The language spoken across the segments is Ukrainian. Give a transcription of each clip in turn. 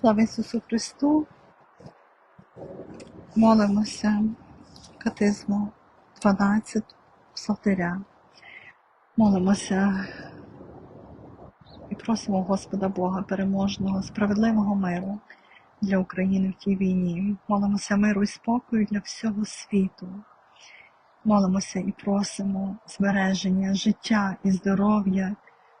Слава Ісусу Христу! Молимося катизму 12 Псалтиря. Молимося і просимо Господа Бога переможного, справедливого миру для України в тій війні. Молимося миру і спокою для всього світу. Молимося і просимо збереження життя і здоров'я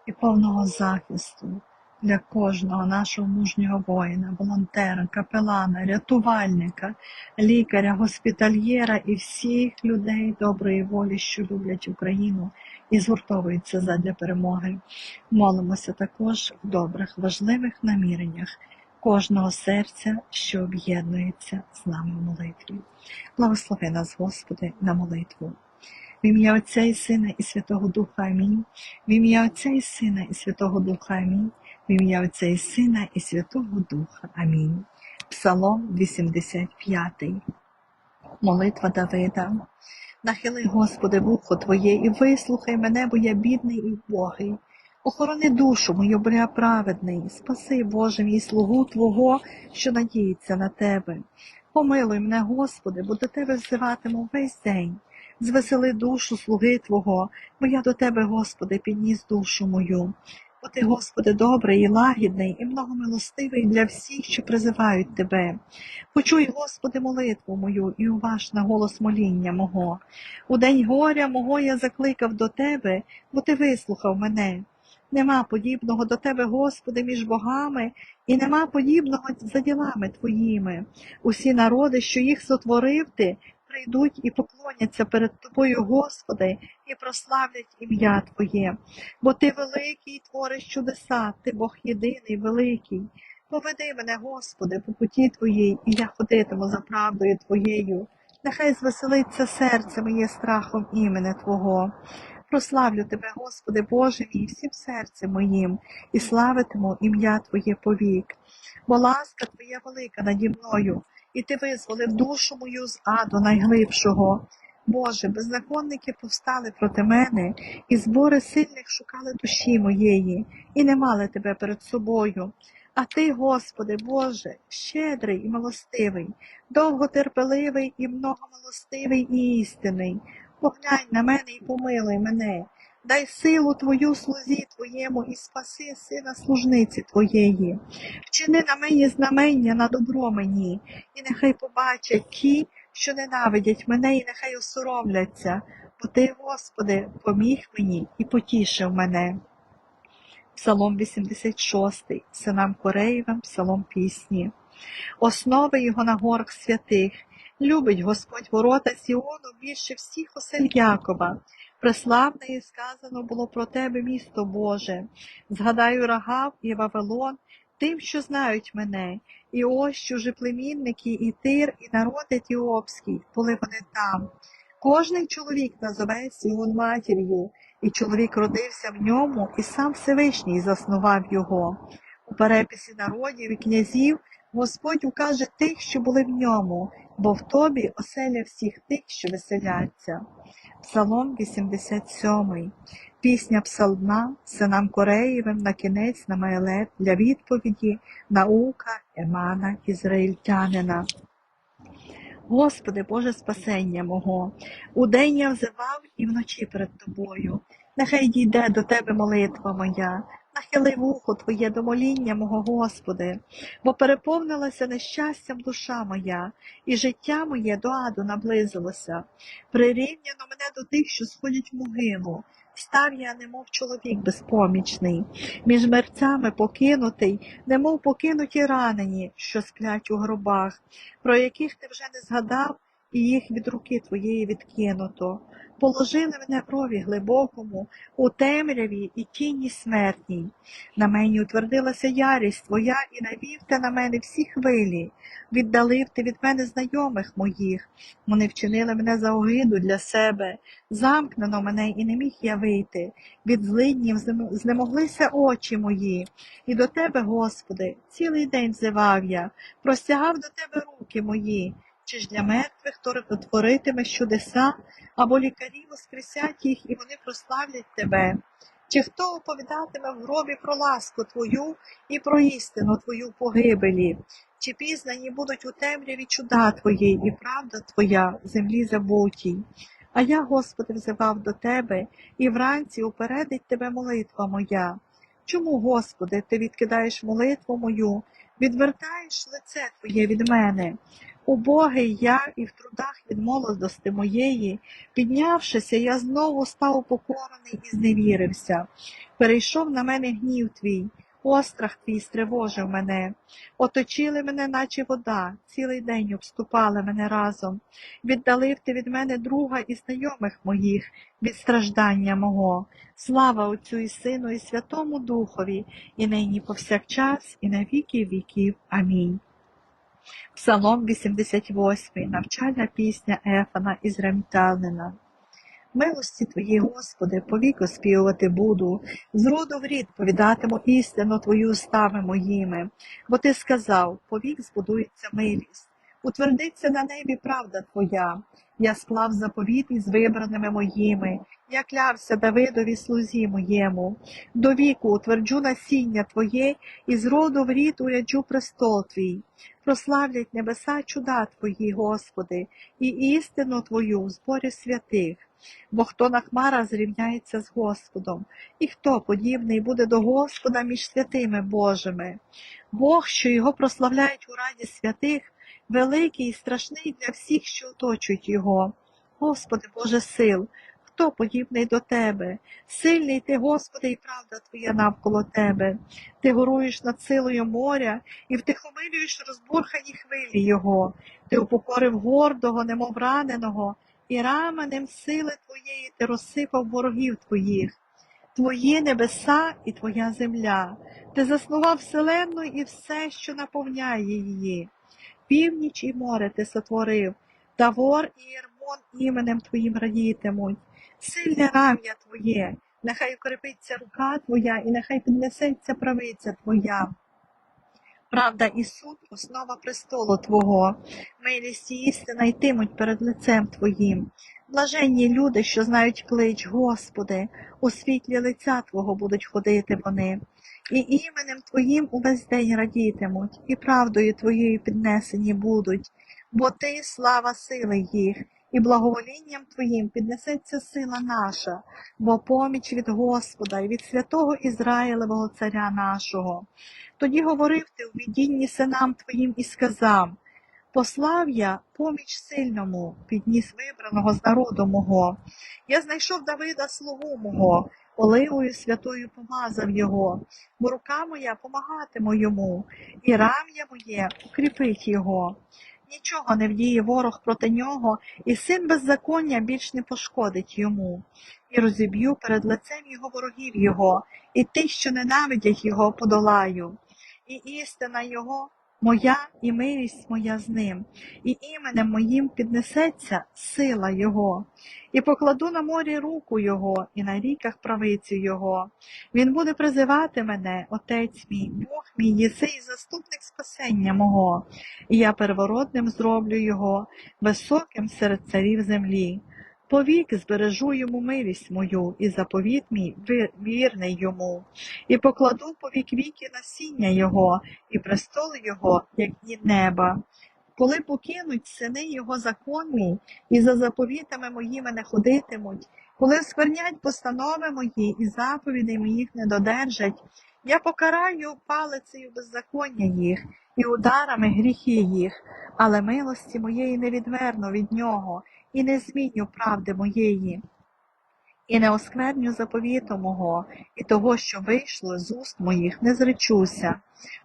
і повного захисту для кожного нашого мужнього воїна, волонтера, капелана, рятувальника, лікаря, госпітальєра і всіх людей доброї волі, що люблять Україну і згуртовуються задля перемоги. Молимося також в добрих, важливих наміреннях кожного серця, що об'єднується з нами в молитві. Благослови нас, Господи, на молитву. В ім'я Отця і Сина і Святого Духа Амінь. В ім'я Отця і Сина і Святого Духа Амінь. В ім'я Отця і Сина і Святого Духа. Амінь. Псалом 85. Молитва Давида. Нахили, Господи, вухо Твоє, і вислухай мене, бо я бідний і вбогий. Охорони душу мою, бо я праведний, спаси, Боже мій слугу Твого, що надіється на Тебе. Помилуй мене, Господи, бо до Тебе взиватиму весь день. Звесели душу слуги Твого, бо я до Тебе, Господи, підніс душу мою. Бо Ти, Господи, добрий і лагідний, і многомилостивий для всіх, що призивають Тебе. Почуй, Господи, молитву мою і уваж на голос моління мого. У день горя мого я закликав до Тебе, бо Ти вислухав мене. Нема подібного до Тебе, Господи, між богами, і нема подібного за ділами Твоїми. Усі народи, що їх сотворив Ти, прийдуть і поклоняться перед Тобою, Господи, і прославлять ім'я Твоє. Бо Ти великий, твориш чудеса, Ти Бог єдиний, великий. Поведи мене, Господи, по путі Твоїй, і я ходитиму за правдою Твоєю. Нехай звеселиться серце моє страхом імене Твого. Прославлю Тебе, Господи, Боже мій, всім серцем моїм, і славитиму ім'я Твоє повік. Бо ласка Твоя велика наді мною, і Ти визволив душу мою з аду найглибшого. Боже, беззаконники повстали проти мене, і збори сильних шукали душі моєї, і не мали тебе перед собою. А ти, Господи, Боже, щедрий і милостивий, довготерпеливий і многомилостивий і істинний. Поглянь на мене і помилуй мене, дай силу Твою слузі Твоєму і спаси сина служниці Твоєї. Вчини на мені знамення на добро мені, і нехай побачать ті, що ненавидять мене, і нехай осоромляться, бо Ти, Господи, поміг мені і потішив мене. Псалом 86, синам Кореєвим, псалом пісні. Основи його на горах святих. Любить Господь ворота Сіону більше всіх осель Якова. Преславне і сказано було про тебе, місто Боже. Згадаю Рагав і Вавилон, тим, що знають мене, і ось чужеплемінники, і тир, і народ етіопський, були вони там. Кожний чоловік назове Сіон матір'ю, і чоловік родився в ньому, і сам Всевишній заснував його. У переписі народів і князів Господь укаже тих, що були в ньому, бо в тобі оселя всіх тих, що веселяться. Псалом 87. Пісня псалма синам Кореєвим на кінець на Майлет для відповіді наука Емана Ізраїльтянина. Господи, Боже спасення мого, удень я взивав і вночі перед Тобою. Нехай дійде до Тебе молитва моя, нахили вухо Твоє до моління мого Господи, бо переповнилася нещастям душа моя, і життя моє до аду наблизилося. Прирівняно мене до тих, що сходять в могилу. Став я, немов чоловік безпомічний, між мерцями покинутий, немов покинуті ранені, що сплять у гробах, про яких ти вже не згадав, і їх від руки твоєї відкинуто. Положили мене в рові глибокому, у темряві і тіні смертній. На мені утвердилася ярість твоя, і навів ти на мене всі хвилі. Віддалив ти від мене знайомих моїх. Вони вчинили мене за огиду для себе. Замкнено мене, і не міг я вийти. Від злиднів знемоглися очі мої. І до тебе, Господи, цілий день взивав я, простягав до тебе руки мої. Чи ж для мертвих то творитимеш чудеса, або лікарі воскресять їх, і вони прославлять тебе. Чи хто оповідатиме в гробі про ласку Твою і про істину Твою погибелі? Чи пізнані будуть у темряві чуда Твої і правда Твоя землі забутій? А я, Господи, взивав до Тебе, і вранці упередить Тебе молитва моя. Чому, Господи, Ти відкидаєш молитву мою, відвертаєш лице Твоє від мене? Убогий я і в трудах від молодости моєї, піднявшися, я знову став упокорений і зневірився. Перейшов на мене гнів твій, острах твій стривожив мене. Оточили мене, наче вода, цілий день обступали мене разом. Віддалив ти від мене друга і знайомих моїх від страждання мого. Слава Отцю і Сину, і Святому Духові, і нині повсякчас, і на віки віків. Амінь. Псалом 88, навчальна пісня Ефана із Ремталнина. Милості Твої, Господи, повіку співати буду, з роду в рід повідатиму істину Твою устами моїми, бо Ти сказав, повік збудується милість, утвердиться на небі правда Твоя. Я склав заповіт із вибраними моїми, я клявся Давидові слузі моєму. До віку утверджу насіння Твоє, і з роду в рід уряджу престол Твій. Прославлять небеса чуда Твої, Господи, і істину Твою в зборі святих. Бо хто на хмарах зрівняється з Господом, і хто подібний буде до Господа між святими Божими. Бог, що його прославляють у раді святих, великий і страшний для всіх, що оточують його. Господи Боже сил, хто подібний до Тебе? Сильний ти, Господи, і правда Твоя навколо Тебе. Ти горуєш над силою моря і втихомилюєш розбурхані хвилі Його. Ти упокорив гордого, немов раненого, і раменем сили Твоєї ти розсипав ворогів Твоїх. Твої небеса і Твоя земля. Ти заснував вселенну і все, що наповняє її. Північ і море ти сотворив, Тавор і Єрмон іменем Твоїм радітимуть. Сильне рам'я Твоє, нехай укрепиться рука Твоя, і нехай піднесеться правиця Твоя. Правда і суд основа престолу Твого, милість і істина йтимуть перед лицем Твоїм. Блаженні люди, що знають клич, Господи, у світлі лиця Твого будуть ходити вони, і іменем Твоїм увесь день радітимуть, і правдою Твоєю піднесені будуть, бо Ти слава сили їх, і благоволінням Твоїм піднесеться сила наша, бо поміч від Господа і від святого Ізраїлевого царя нашого. Тоді говорив ти у відінні синам твоїм і сказав: Послав я поміч сильному, підніс вибраного з народу мого. Я знайшов Давида слугу мого, оливою святою помазав його, бо рука моя помагатиме йому, і рам'я моє укріпить його. Нічого не вдіє ворог проти нього, і син беззаконня більш не пошкодить йому. І розіб'ю перед лицем його ворогів його, і тих, що ненавидять його, подолаю і істина Його моя, і милість моя з ним, і іменем моїм піднесеться сила Його, і покладу на морі руку Його, і на ріках правицю Його. Він буде призивати мене, Отець мій, Бог мій, єси і заступник спасення мого, і я первородним зроблю Його, високим серед царів землі. Повік збережу йому милість мою, і заповіт мій вірний йому, і покладу повік віки насіння його, і престол його, як дні неба. Коли покинуть сини його закон мій, і за заповітами моїми не ходитимуть, коли сквернять постанови мої і заповідей моїх не додержать, я покараю палицею беззаконня їх і ударами гріхи їх, але милості моєї не відверну від нього, і не зміню правди моєї, і не оскверню заповіту мого, і того, що вийшло з уст моїх, не зречуся.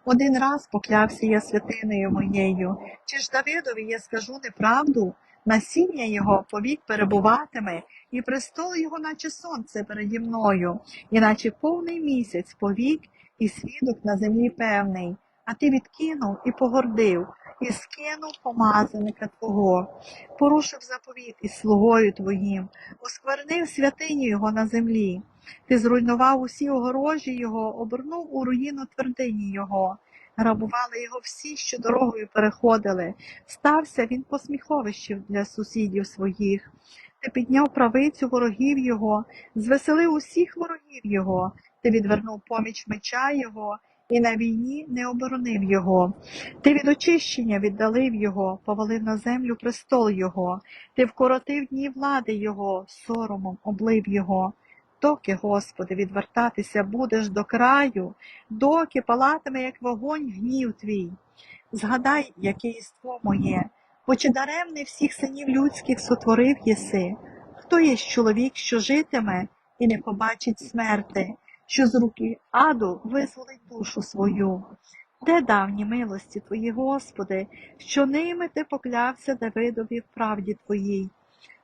Один раз поклявся я святиною моєю, чи ж Давидові я скажу неправду, насіння його повік перебуватиме, і престол його, наче сонце переді мною, і наче повний місяць повік, і свідок на землі певний, а ти відкинув і погордив, і скинув помазаника Твого, порушив заповіт із слугою Твоїм, осквернив святиню Його на землі. Ти зруйнував усі огорожі Його, обернув у руїну твердині Його. Грабували його всі, що дорогою переходили. Стався він посміховищем для сусідів своїх. ти підняв правицю ворогів його, звеселив усіх ворогів його, ти відвернув поміч меча його, і на війні не оборонив його. Ти від очищення віддалив його, повалив на землю престол його, ти вкоротив дні влади його, соромом облив його. Доки, Господи, відвертатися будеш до краю, доки палатиме, як вогонь, гнів твій. Згадай, яке єство моє, бо чи даремне всіх синів людських сотворив єси? Хто є чоловік, що житиме і не побачить смерти, що з руки аду визволить душу свою? Де давні милості твої, Господи, що ними ти поклявся Давидові в правді твоїй?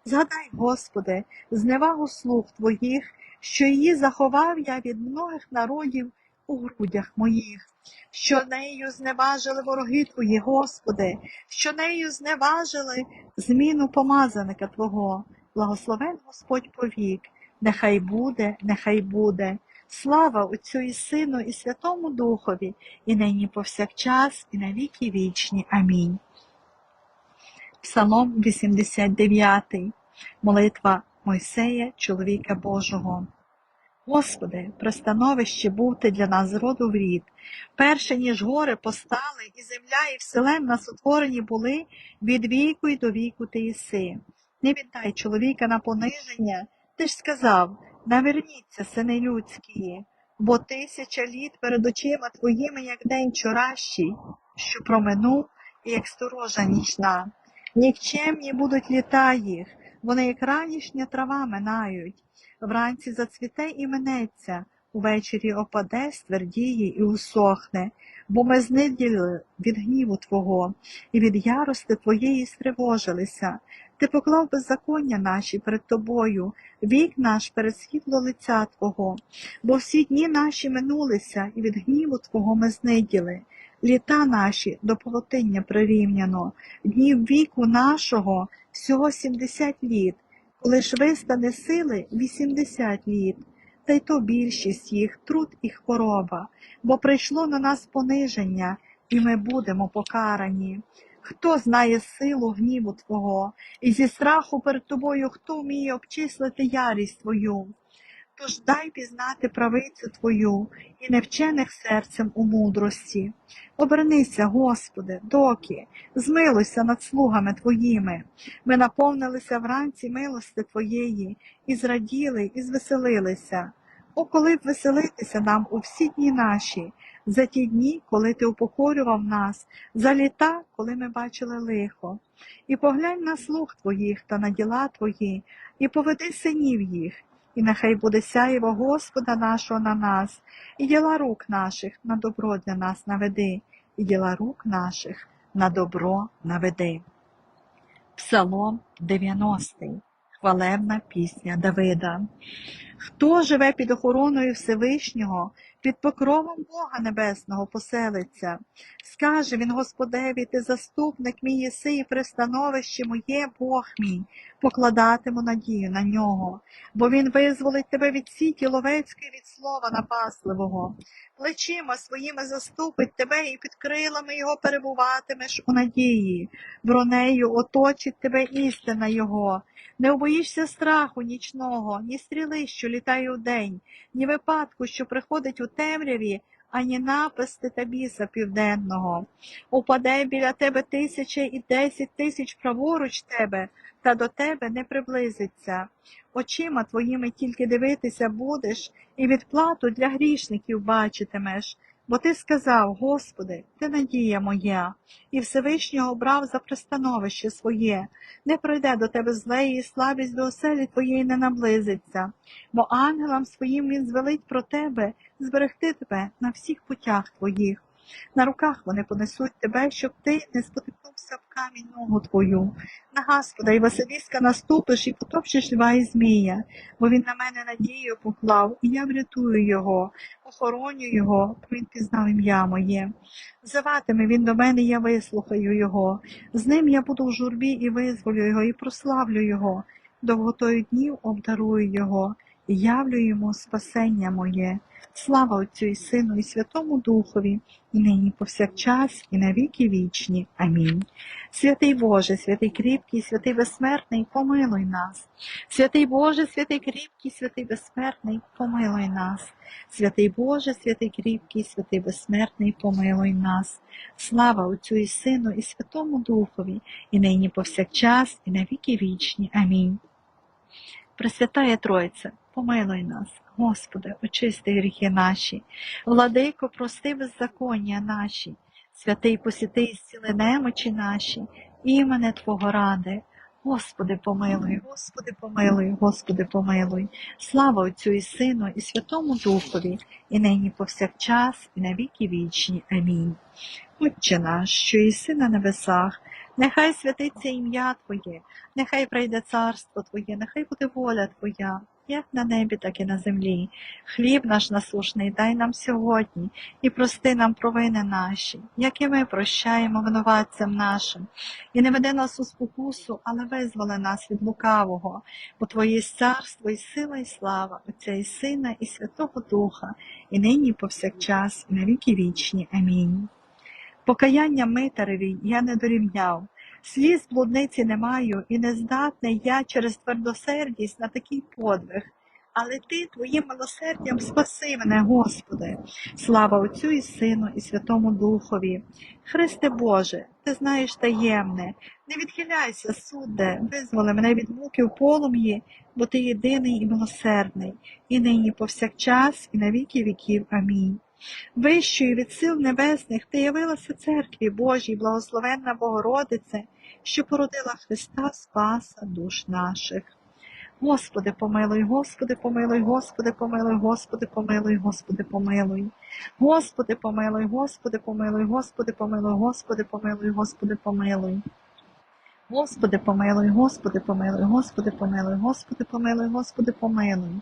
Згадай, Господи, зневагу слуг Твоїх, що її заховав я від многих народів у грудях моїх, що нею зневажили вороги Твої, Господи, що нею зневажили зміну помазаника Твого. Благословен Господь повік, нехай буде, нехай буде. Слава Отцю і Сину, і Святому Духові, і нині повсякчас, і на віки вічні. Амінь. Псалом 89. Молитва Мойсея, чоловіка Божого. Господи, пристановище був ти для нас роду в рід. Перше, ніж гори постали, і земля, і вселенна сотворені були, від віку й до віку ти єси. Не віддай чоловіка на пониження, ти ж сказав, наверніться, сини людські, бо тисяча літ перед очима твоїми, як день вчоращий, що проминув, і як сторожа нічна. Нікчемні будуть літа їх, вони як ранішня трава минають. Вранці зацвіте і минеться, увечері опаде, ствердіє і усохне, бо ми зниділи від гніву Твого, і від ярости Твоєї стривожилися. Ти поклав беззаконня наші перед тобою, вік наш перед світло лиця Твого, бо всі дні наші минулися, і від гніву Твого ми зниділи. Літа наші до полотиння прирівняно, днів віку нашого всього сімдесят літ, коли ж вистане сили вісімдесят літ, та й то більшість їх труд і хвороба, бо прийшло на нас пониження, і ми будемо покарані. Хто знає силу гніву Твого, і зі страху перед тобою хто вміє обчислити ярість Твою? Тож дай пізнати правицю Твою і невчених серцем у мудрості. Обернися, Господи, доки, змилуйся над слугами Твоїми. Ми наповнилися вранці милости Твоєї, і зраділи, і звеселилися. О, коли б веселитися нам у всі дні наші, за ті дні, коли Ти упокорював нас, за літа, коли ми бачили лихо. І поглянь на слуг Твоїх та на діла Твої, і поведи синів їх, і нехай буде сяєво Господа нашого на нас, і діла рук наших на добро для нас наведи, і діла рук наших на добро наведи. Псалом 90. Хвалебна пісня Давида. Хто живе під охороною Всевишнього, під покровом Бога Небесного поселиться? Скаже він Господеві, ти заступник мій єси і пристановище моє Бог мій, покладатиму надію на нього, бо він визволить тебе від сіті ловецької від слова напасливого. Плечима своїми заступить тебе і під крилами його перебуватимеш у надії, бронею оточить тебе істина його. Не обоїшся страху нічного, ні стріли, що літає удень, ні випадку, що приходить у темряві, ані напасти та біса південного. Упаде біля тебе тисяча і десять тисяч праворуч тебе, та до тебе не приблизиться. Очима твоїми тільки дивитися будеш, і відплату для грішників бачитимеш. Бо ти сказав, Господи, ти надія моя, і Всевишнього брав за пристановище своє, не пройде до тебе зле, і слабість до оселі твоєї не наблизиться, бо ангелам своїм він звелить про тебе зберегти тебе на всіх путях твоїх. На руках вони понесуть тебе, щоб ти не спотикнувся в камінь ногу твою. На Господа і Василіска наступиш і потопчеш льва і змія, бо він на мене надію поклав, і я врятую його, охороню його, бо він пізнав ім'я моє. Зиватиме він до мене, я вислухаю його. З ним я буду в журбі і визволю його, і прославлю його. Довготою днів обдарую його, і явлю йому спасення моє. Слава Отцю і Сину, і Святому Духові, і нині повсякчас, і на віки вічні. Амінь. Святий Боже, святий кріпкий, святий безсмертний, помилуй нас. Святий Боже, святий кріпкий, святий безсмертний, помилуй нас. Святий Боже, святий кріпкий, святий безсмертний, помилуй нас. Слава Отцю і Сину, і Святому Духові, і нині повсякчас, і на віки вічні. Амінь. Пресвятая Тройця, помилуй нас, Господи, очисти гріхи наші, владико, прости беззаконня наші, святий посіти і зціли немочі наші, імене Твого ради. Господи, помилуй, Господи, помилуй, Господи, помилуй. Слава Отцю і Сину, і Святому Духові, і нині повсякчас, і на віки вічні. Амінь. Отче наш, що єси на небесах, нехай святиться ім'я Твоє, нехай прийде царство Твоє, нехай буде воля Твоя, як на небі, так і на землі. Хліб наш насушний дай нам сьогодні, і прости нам провини наші, як і ми прощаємо винуватцям нашим. І не веди нас у спокусу, але визволи нас від лукавого, бо Твоє царство, і сила, і слава, Отця і Сина, і Святого Духа, і нині, і повсякчас, і на віки вічні. Амінь. Покаяння митареві я не дорівняв, сліз блудниці не маю, і не здатний я через твердосердість на такий подвиг. Але ти твоїм милосердям спаси мене, Господи. Слава Отцю і Сину, і Святому Духові. Христе Боже, ти знаєш таємне, не відхиляйся, судде, визволи мене від муки в полум'ї, бо ти єдиний і милосердний, і нині повсякчас, і на віки віків. Амінь. Вищою від сил небесних ти явилася церкві Божій, благословенна Богородице, що породила Христа Спаса душ наших. Господи, помилуй, Господи, помилуй, Господи, помилуй, Господи, помилуй, Господи, помилуй. Господи, помилуй, Господи, помилуй, Господи, помилуй, Господи, помилуй, Господи, помилуй. Господи, помилуй, Господи, помилуй, Господи, помилуй, Господи, помилуй, Господи, помилуй.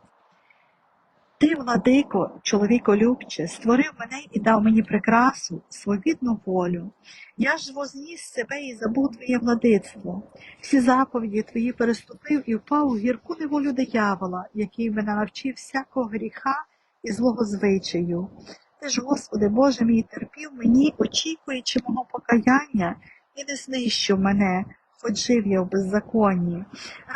Ти, владико, чоловіколюбче, створив мене і дав мені прикрасу, свобідну волю. Я ж возніс себе і забув твоє владицтво. Всі заповіді твої переступив і впав у гірку неволю диявола, який мене навчив всякого гріха і злого звичаю. Ти ж, Господи, Боже мій, терпів мені, очікуючи мого покаяння, і не знищив мене, хоч жив я в беззаконні.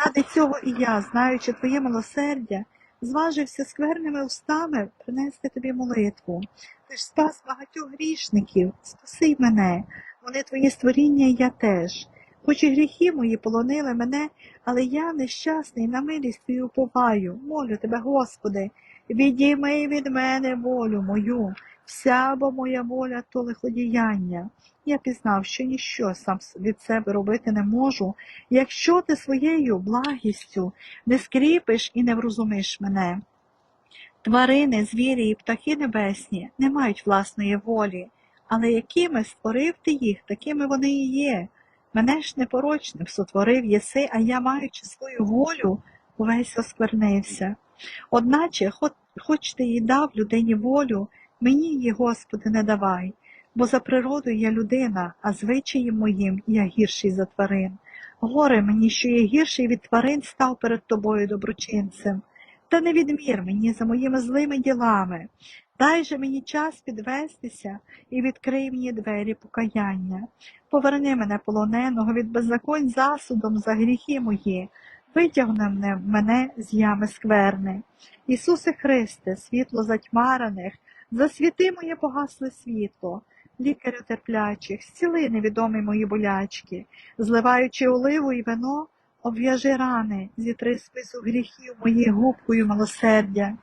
Ради цього і я, знаючи Твоє милосердя, зважився скверними устами принести тобі молитву. Ти ж спас багатьох грішників, спаси мене, вони твої створіння, і я теж. Хоч і гріхи мої полонили мене, але я нещасний, на милість твою уповаю. Молю тебе, Господи, відійми від мене волю мою, вся бо моя воля то лиходіяння. Я пізнав, що ніщо сам від себе робити не можу, якщо ти своєю благістю не скріпиш і не врозумиш мене. Тварини, звірі і птахи небесні не мають власної волі, але якими створив ти їх, такими вони і є. Мене ж непорочним сотворив єси, а я, маючи свою волю, увесь осквернився. Одначе, хоч, ти і дав людині волю, мені її, Господи, не давай, бо за природою я людина, а звичаєм моїм я гірший за тварин. Горе мені, що я гірший від тварин став перед тобою доброчинцем. Та не відмір мені за моїми злими ділами. Дай же мені час підвестися і відкрий мені двері покаяння. Поверни мене полоненого від беззаконь засудом за гріхи мої, витягни мене, мене з ями скверни. Ісусе Христе, світло затьмарених, засвіти моє погасле світло, лікарю терплячих, зціли невідомі мої болячки, зливаючи оливу і вино, обв'яжи рани, зітри спису гріхів моїх губкою милосердя.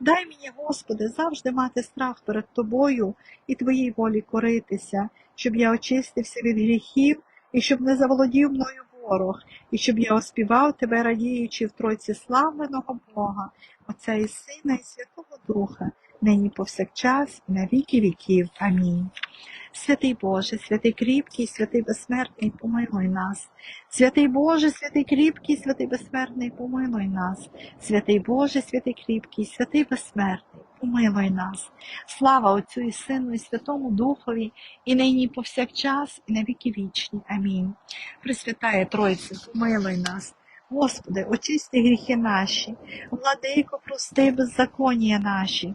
Дай мені, Господи, завжди мати страх перед Тобою і Твоїй волі коритися, щоб я очистився від гріхів і щоб не заволодів мною ворог, і щоб я оспівав тебе, радіючи в Тройці славленого Бога, Отця і Сина, і Святого Духа, нині повсякчас, на віки віків. Амінь. Святий Боже, святий кріпкий, святий безсмертний, помилуй нас. Святий Боже, святий кріпкий, святий безсмертний, помилуй нас. Святий Боже, святий кріпкий, святий безсмертний, помилуй нас. Слава Отцю і Сину, і Святому Духові, і нині повсякчас, і на віки вічні. Амінь. Пресвятає Тройцю, помилуй нас. Господи, очисти гріхи наші, владико, прости беззаконія наші.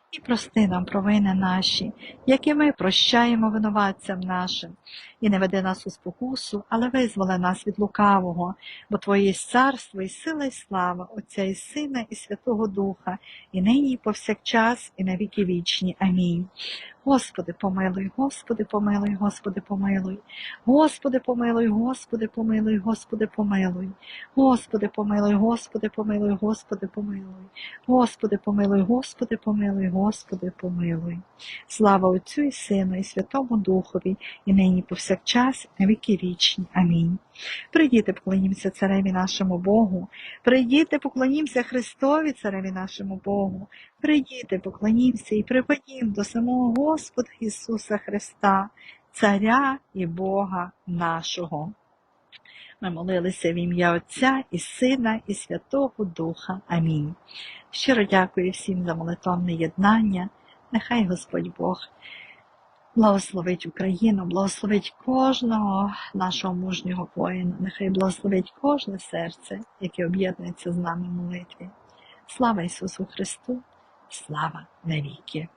і прости нам провини наші, які ми прощаємо винуватцям нашим, і не веди нас у спокусу, але визволи нас від лукавого, бо Твоє є царство, і сила, і слава, Отця і Сина, і Святого Духа, і нині, і повсякчас, і на віки вічні. Амінь. Господи, помилуй, Господи, помилуй, Господи, помилуй. Господи, помилуй, Господи, помилуй, Господи, помилуй. Господи, помилуй, Господи, помилуй, Господи, помилуй. Господи, помилуй, Господи, помилуй, Господи, помилуй. Слава Отцю і Сину, і Святому Духові, і нині повсякчас, на віки вічні. Амінь. Прийдіте, поклонімося цареві нашому Богу. Прийдіте, поклонімося Христові, цареві нашому Богу. Прийдіте, поклонімося і припадім до самого Господа Ісуса Христа, Царя і Бога нашого. Ми молилися в ім'я Отця і Сина, і Святого Духа. Амінь. Щиро дякую всім за молитовне єднання. Нехай Господь Бог благословить Україну, благословить кожного нашого мужнього воїна, нехай благословить кожне серце, яке об'єднується з нами в молитві. Слава Ісусу Христу! Слава навіки!